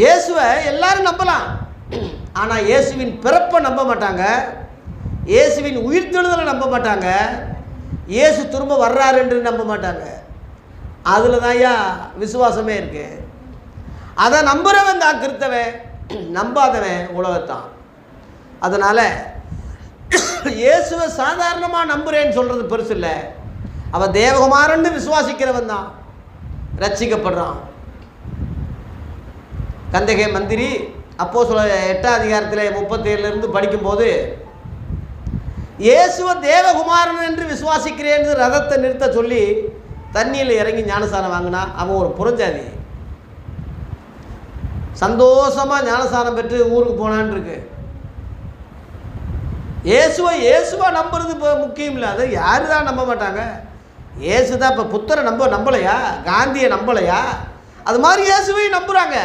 இயேசுவை எல்லாரும் நம்பலாம். ஆனால் இயேசுவின் பிறப்பை நம்ப மாட்டாங்க. இயேசுவின் உயிர்த்தெழுதலை நம்ப மாட்டாங்க. இயேசு திரும்ப வர்றாரு என்று நம்ப மாட்டாங்க. அதில் தான் ஐயா விசுவாசமே இருக்கு. அதை நம்புகிறவன் தான் கிறித்தவன் நம்பாதவன் உலகத்தான். அதனால் இயேசுவை சாதாரணமாக நம்புகிறேன்னு சொல்கிறது பெருசு இல்லை. அவன் தேவகுமாரன்னு விசுவாசிக்கிறவன் தான். ரட்சிக்கப்படுறான். கந்தகை மந்திரி அப்போ சொல்ல எட்டாம் அதிகாரத்தில் முப்பத்தேழுலேருந்து படிக்கும்போது இயேசுவ தேவகுமாரன் என்று விசுவாசிக்கிறேன் ரதத்தை நிறுத்த சொல்லி தண்ணியில் இறங்கி ஞானசாரம் வாங்கினா அவன் ஒரு புறஞ்சாதி. சந்தோஷமாக ஞானசாரம் பெற்று ஊருக்கு போனான்னு இருக்கு. இயேசுவை இயேசுவா நம்புறது இப்போ முக்கியம் இல்லை. அதை யாரு தான் நம்ப மாட்டாங்க? இயேசு தான் இப்போ புத்தரை நம்ப நம்பலையா? காந்தியை நம்பலையா? அது மாதிரி இயேசுவையும் நம்புகிறாங்க